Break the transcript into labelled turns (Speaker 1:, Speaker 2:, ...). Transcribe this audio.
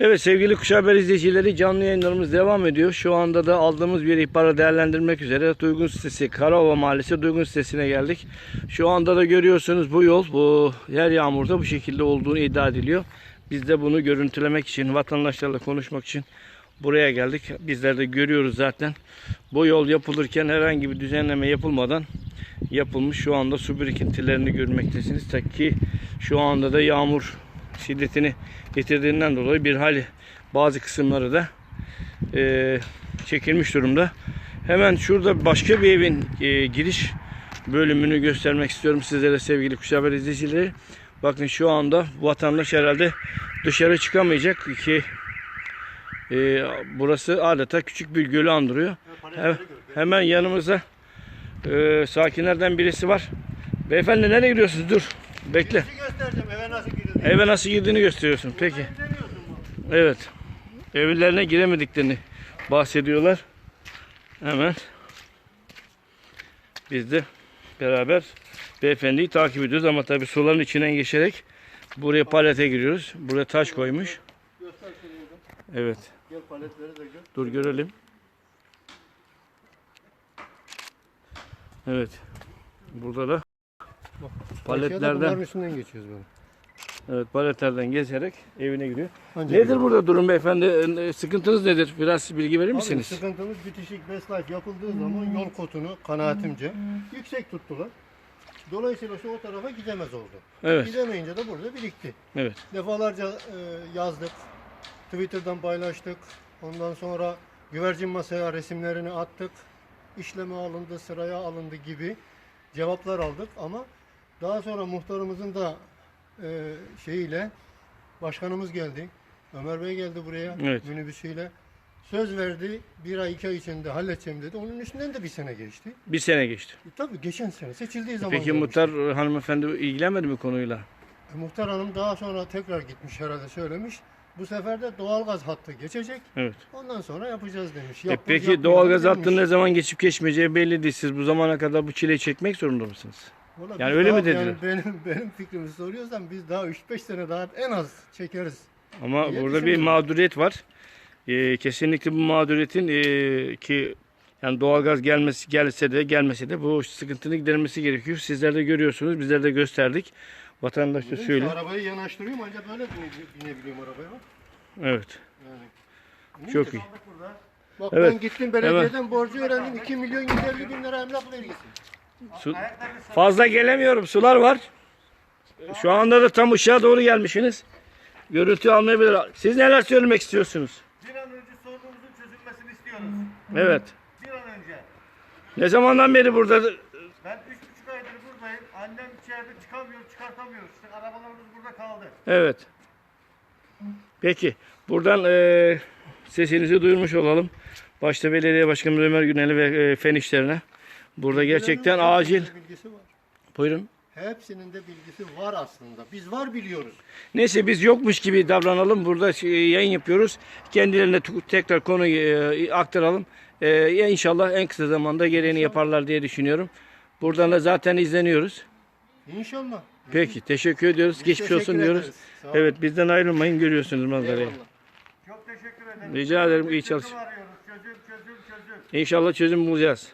Speaker 1: Evet sevgili Kuş Haber izleyicileri canlı yayınlarımız devam ediyor. Şu anda da aldığımız bir ihbarı değerlendirmek üzere Duygun sitesi Karaova Mahallesi Duygun sitesine geldik. Şu anda da görüyorsunuz bu yol bu her yağmurda bu şekilde olduğunu iddia ediliyor. Biz de bunu görüntülemek için vatandaşlarla konuşmak için buraya geldik. Bizler de görüyoruz zaten. Bu yol yapılırken herhangi bir düzenleme yapılmadan yapılmış. Şu anda su birikintilerini görmektesiniz. Ta ki şu anda da yağmur şiddetini getirdiğinden dolayı bir hali bazı kısımları da e, çekilmiş durumda. Hemen şurada başka bir evin e, giriş bölümünü göstermek istiyorum sizlere sevgili Kuş Haber izleyicileri. Bakın şu anda vatandaş herhalde dışarı çıkamayacak ki e, burası adeta küçük bir gölü andırıyor. He- hemen yanımızda e, sakinlerden birisi var. Beyefendi nereye gidiyorsunuz? Dur. Bekle.
Speaker 2: Girişi göstereceğim eve nasıl.
Speaker 1: Eve nasıl girdiğini gösteriyorsun. Peki. Evet. Evlerine giremediklerini bahsediyorlar. Hemen biz de beraber beyefendiyi takip ediyoruz ama tabii suların içinden geçerek buraya palete giriyoruz. Buraya taş koymuş. Evet.
Speaker 2: Gel paletleri de gör.
Speaker 1: Dur görelim. Evet. Burada da paletlerden
Speaker 2: Bunların üstünden geçiyoruz böyle.
Speaker 1: Evet paletlerden geçerek evine giriyor.
Speaker 2: Ancak
Speaker 1: Nedir burada durum beyefendi? Ee, Sıkıntınız nedir? Biraz bilgi verir
Speaker 2: Abi
Speaker 1: misiniz?
Speaker 2: sıkıntımız bitişik Bestlife yapıldığı zaman yol kotunu kanaatimce yüksek tuttular. Dolayısıyla şu o tarafa gidemez oldu.
Speaker 1: Evet.
Speaker 2: Gidemeyince de burada birikti.
Speaker 1: Evet.
Speaker 2: Defalarca e, yazdık. Twitter'dan paylaştık. Ondan sonra güvercin masaya resimlerini attık. İşleme alındı, sıraya alındı gibi cevaplar aldık ama daha sonra muhtarımızın da e, şeyiyle başkanımız geldi. Ömer Bey geldi buraya
Speaker 1: Evet.
Speaker 2: minibüsüyle. Söz verdi bir ay iki ay içinde halledeceğim dedi. Onun üstünden de bir sene geçti.
Speaker 1: Bir sene geçti.
Speaker 2: E, tabii geçen sene seçildiği zaman
Speaker 1: Peki
Speaker 2: gelmişti.
Speaker 1: muhtar e, hanımefendi ilgilenmedi mi konuyla?
Speaker 2: E, Muhtar Hanım daha sonra tekrar gitmiş herhalde söylemiş. Bu sefer de doğalgaz hattı geçecek.
Speaker 1: Evet.
Speaker 2: Ondan sonra yapacağız demiş.
Speaker 1: E
Speaker 2: Yapmaz,
Speaker 1: peki doğalgaz hattının ne zaman geçip geçmeyeceği belli değil. Siz bu zamana kadar bu çileyi çekmek zorunda mısınız?
Speaker 2: Valla
Speaker 1: Yani öyle
Speaker 2: daha-
Speaker 1: mi dediler?
Speaker 2: Yani benim, benim fikrimi soruyorsan biz daha 3-5 sene daha en az çekeriz.
Speaker 1: Ama
Speaker 2: Niye
Speaker 1: burada bir mağduriyet var. E, kesinlikle bu mağduriyetin e, ki yani doğalgaz gelmesi gelse de gelmese de bu sıkıntının giderilmesi gerekiyor. Sizler de görüyorsunuz. Bizler de gösterdik. Vatandaş da söyle.
Speaker 2: Arabayı yanaştırıyorum ancak böyle bine- binebiliyorum arabaya.
Speaker 1: Evet.
Speaker 2: Yani.
Speaker 1: Çok iyi.
Speaker 2: Bak
Speaker 1: Evet.
Speaker 2: ben gittim belediyeden borcu öğrendim 2 milyon 150 bin lira emlak vergisi.
Speaker 1: Su, fazla gelemiyorum. Sular var. Şu anda da tam ışığa doğru gelmişsiniz. Görüntü almayabilir. Siz neler söylemek istiyorsunuz?
Speaker 3: Bir an önce sorunumuzun çözülmesini istiyoruz.
Speaker 1: Evet.
Speaker 3: Bir an önce.
Speaker 1: Ne zamandan beri burada?
Speaker 3: Ben üç buçuk aydır buradayım. Annem içeride çıkamıyor, çıkartamıyoruz. İşte arabalarımız burada kaldı.
Speaker 1: Evet. Peki. Buradan eee, sesinizi duyurmuş olalım. Başta Belediye Başkanı Ömer Güneli ve e, fen işlerine. Burada gerçekten acil.
Speaker 2: de Bilgisi var.
Speaker 1: Buyurun.
Speaker 2: Hepsinin de bilgisi var aslında. Biz var biliyoruz.
Speaker 1: Neyse biz yokmuş gibi davranalım. Burada şey, yayın yapıyoruz. Kendilerine tekrar konuyu e, aktaralım. E, ya inşallah en kısa zamanda gereğini yaparlar diye düşünüyorum. Buradan da zaten izleniyoruz.
Speaker 2: İnşallah.
Speaker 1: Peki teşekkür ediyoruz. Geçmiş
Speaker 2: teşekkür
Speaker 1: olsun diyoruz.
Speaker 2: ederiz. Olun.
Speaker 1: Evet bizden ayrılmayın görüyorsunuz manzarayı.
Speaker 2: Eyvallah.
Speaker 3: Çok teşekkür ederim.
Speaker 1: Rica ederim iyi çalış.
Speaker 3: Çözüm, çözüm, çözüm.
Speaker 1: İnşallah çözüm bulacağız.